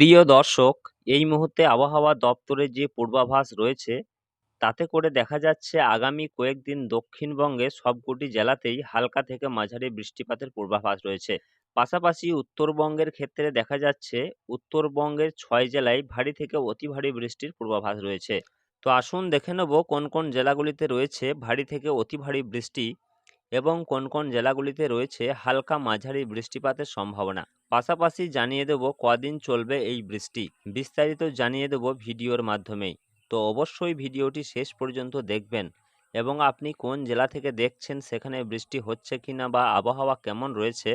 প্রিয় দর্শক, এই মুহূর্তে আবহাওয়া দপ্তরের যে পূর্বাভাস রয়েছে, তাতে করে দেখা যাচ্ছে আগামী কয়েকদিন দক্ষিণবঙ্গে সবকটি জেলাতেই হালকা থেকে মাঝারি বৃষ্টিপাতের পূর্বাভাস রয়েছে। পাশাপাশি উত্তরবঙ্গের ক্ষেত্রে দেখা যাচ্ছে, উত্তরবঙ্গের ছয় জেলায় ভারী থেকে অতি ভারী বৃষ্টির পূর্বাভাস রয়েছে। তো আসুন দেখে নেব কোন কোন জেলাগুলিতে রয়েছে ভারী থেকে অতি ভারী বৃষ্টি এবং কোন কোন জেলাগুলিতে রয়েছে হালকা মাঝারি বৃষ্টিপাতের সম্ভাবনা। পাশাপাশি জানিয়ে দেব কদিন চলবে এই বৃষ্টি। বিস্তারিত জানিয়ে দেব ভিডিওর মাধ্যমেই। তো অবশ্যই ভিডিওটি শেষ পর্যন্ত দেখবেন এবং আপনি কোন জেলা থেকে দেখছেন, সেখানে বৃষ্টি হচ্ছে কি না বা আবহাওয়া কেমন রয়েছে,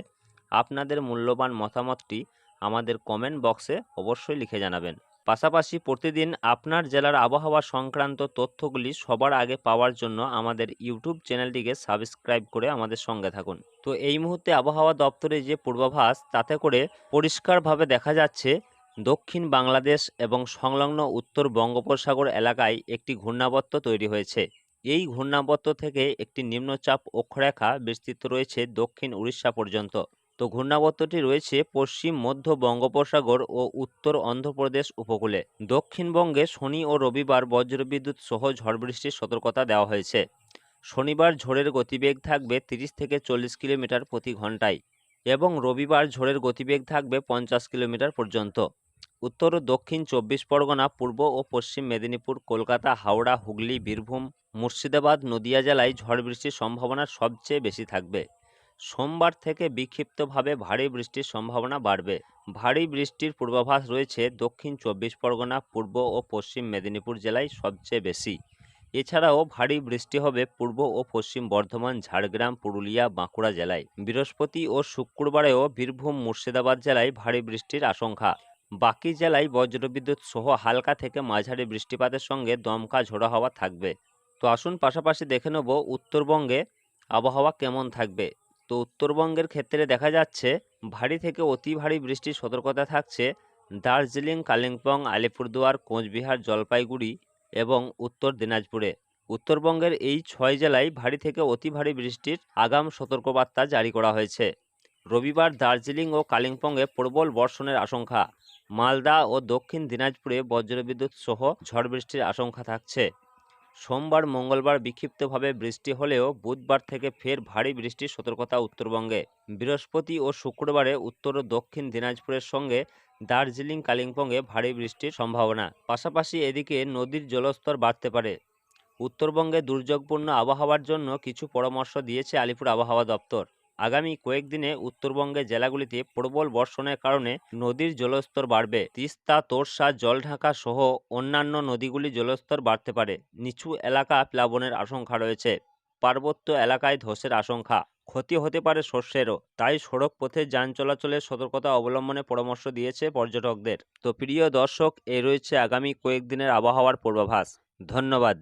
আপনাদের মূল্যবান মতামতটি আমাদের কমেন্ট বক্সে অবশ্যই লিখে জানাবেন। পাশাপাশি প্রতিদিন আপনার জেলার আবহাওয়া সংক্রান্ত তথ্যগুলি সবার আগে পাওয়ার জন্য আমাদের ইউটিউব চ্যানেলটিকে সাবস্ক্রাইব করে আমাদের সঙ্গে থাকুন। তো এই মুহূর্তে আবহাওয়া দপ্তরে যে পূর্বাভাস, তাতে করে পরিষ্কারভাবে দেখা যাচ্ছে দক্ষিণ বাংলাদেশ এবং সংলগ্ন উত্তর বঙ্গোপসাগর এলাকায় একটি ঘূর্ণাবর্ত তৈরি হয়েছে। এই ঘূর্ণাবর্ত থেকে একটি নিম্নচাপ অক্ষরেখা বিস্তৃত রয়েছে দক্ষিণ উড়িষ্যা পর্যন্ত। তো ঘূর্ণাবর্তটি রয়েছে পশ্চিম, মধ্য বঙ্গোপসাগর ও উত্তর অন্ধ্রপ্রদেশ উপকূলে। দক্ষিণবঙ্গে শনি ও রবিবার বজ্রবিদ্যুৎ সহ ঝড় বৃষ্টির সতর্কতা দেওয়া হয়েছে। শনিবার ঝড়ের গতিবেগ থাকবে তিরিশ থেকে চল্লিশ কিলোমিটার প্রতি ঘন্টায় এবং রবিবার ঝড়ের গতিবেগ থাকবে পঞ্চাশ কিলোমিটার পর্যন্ত। উত্তর ও দক্ষিণ চব্বিশ পরগনা, পূর্ব ও পশ্চিম মেদিনীপুর, কলকাতা, হাওড়া, হুগলি, বীরভূম, মুর্শিদাবাদ, নদিয়া জেলায় ঝড় বৃষ্টির সম্ভাবনা সবচেয়ে বেশি থাকবে। সোমবার থেকে বিক্ষিপ্তভাবে ভারী বৃষ্টির সম্ভাবনা বাড়বে। ভারী বৃষ্টির পূর্বাভাস রয়েছে দক্ষিণ চব্বিশ পরগনা, পূর্ব ও পশ্চিম মেদিনীপুর জেলায় সবচেয়ে বেশি। এছাড়াও ভারী বৃষ্টি হবে পূর্ব ও পশ্চিম বর্ধমান, ঝাড়গ্রাম, পুরুলিয়া, বাঁকুড়া জেলায়। বৃহস্পতি ও শুক্রবারেও বীরভূম, মুর্শিদাবাদ জেলায় ভারী বৃষ্টির আশঙ্কা। বাকি জেলায় বজ্রবিদ্যুৎ সহ হালকা থেকে মাঝারি বৃষ্টিপাতের সঙ্গে দমকা ঝোড়ো হাওয়া থাকবে। তো আসুন পাশাপাশি দেখে নেব উত্তরবঙ্গে আবহাওয়া কেমন থাকবে। তো উত্তরবঙ্গের ক্ষেত্রে দেখা যাচ্ছে, ভারী থেকে অতি ভারী বৃষ্টির সতর্কতা থাকছে দার্জিলিং, কালিম্পং, আলিপুরদুয়ার, কোচবিহার, জলপাইগুড়ি এবং উত্তর দিনাজপুরে। উত্তরবঙ্গের এই ছয় জেলায় ভারী থেকে অতি ভারী বৃষ্টির আগাম সতর্কবার্তা জারি করা হয়েছে। রবিবার দার্জিলিং ও কালিম্পংয়ে প্রবল বর্ষণের আশঙ্কা। মালদা ও দক্ষিণ দিনাজপুরে বজ্রবিদ্যুৎ সহ ঝড় বৃষ্টির আশঙ্কা থাকছে। সোমবার, মঙ্গলবার বিক্ষিপ্তভাবে বৃষ্টি হলেও বুধবার থেকে ফের ভারী বৃষ্টির সতর্কতা উত্তরবঙ্গে। বৃহস্পতি ও শুক্রবারে উত্তর ও দক্ষিণ দিনাজপুরের সঙ্গে দার্জিলিং, কালিম্পংয়ে ভারী বৃষ্টির সম্ভাবনা। পাশাপাশি এদিকে নদীর জলস্তর বাড়তে পারে। উত্তরবঙ্গে দুর্যোগপূর্ণ আবহাওয়ার জন্য কিছু পরামর্শ দিয়েছে আলিপুর আবহাওয়া দপ্তর। আগামী কয়েকদিনে উত্তরবঙ্গের জেলাগুলিতে প্রবল বর্ষণের কারণে নদীর জলস্তর বাড়বে। তিস্তা, তোরসা, জলঢাকা সহ অন্যান্য নদীগুলি জলস্তর বাড়তে পারে। নিচু এলাকা প্লাবনের আশঙ্কা রয়েছে। পার্বত্য এলাকায় ধসের আশঙ্কা। ক্ষতি হতে পারে শস্যেরও তাই সড়ক পথে যান চলাচলের সতর্কতা অবলম্বনে পরামর্শ দিয়েছে পর্যটকদের। তো প্রিয় দর্শক এই রয়েছে আগামী কয়েকদিনের আবহাওয়ার পূর্বাভাস। ধন্যবাদ।